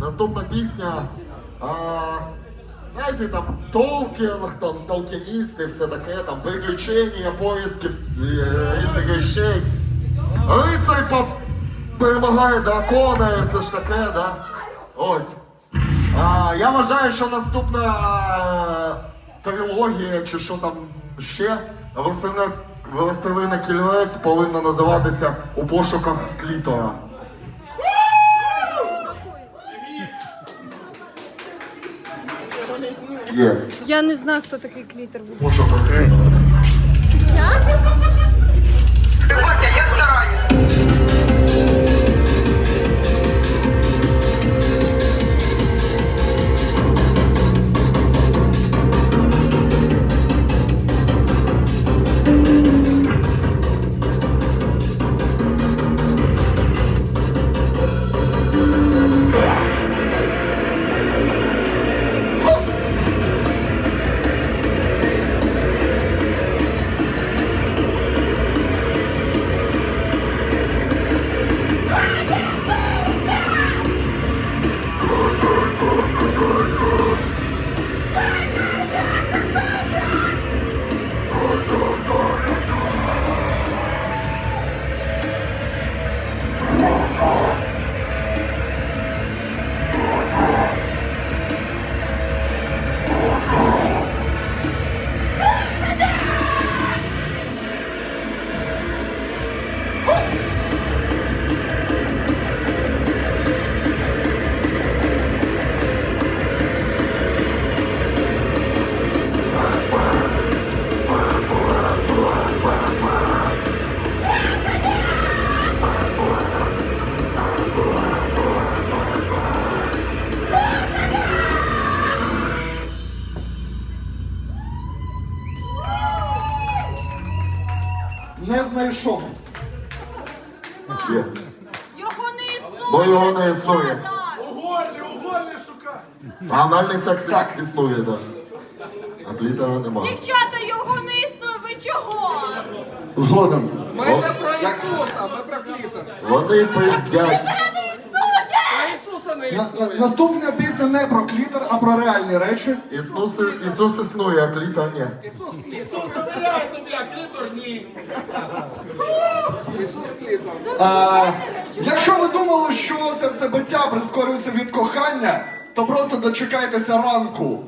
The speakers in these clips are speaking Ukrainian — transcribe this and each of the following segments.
Наступна пісня. А, Знаєте, там Толкін, там толкіністи, все таке, там приключення, поїздки різних речей. Рицарь по... перемагає дракона і все ж таке, да? Ось. А, Я вважаю, що наступна е, трилогія, чи що там ще, «Властелина- Властелина кільвець повинна називатися У пошуках клітора. Є. Я не знаю, хто такий клітер. У пошуках клітора. Знайшов. Його не існує! Бо його не існує. У горлі, у горлі шукай. Анальний секс іс- існує, так. А клітора немає. Дівчата, його не існує! Ви чого? Згодом. Ми не про Ісуса, ми про клітор. Вони пиздять. Клітера не існує! А Ісуса не На- на- існує. наступна пісня не про клітер, а про реальні речі. Ісус, Ісус існує, а клітор ні. Ісус, Ісус довіряє тобі, а клітор ні. А, якщо ви думали, що серцебиття прискорюється від кохання, то просто дочекайтеся ранку.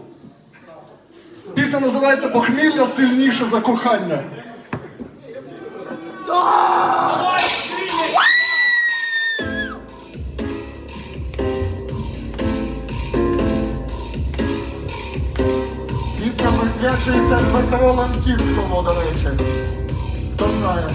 Пісня називається Похмілля сильніше за кохання. Пісня присвячується Дмитру Ланківському, до речі. Хто знає?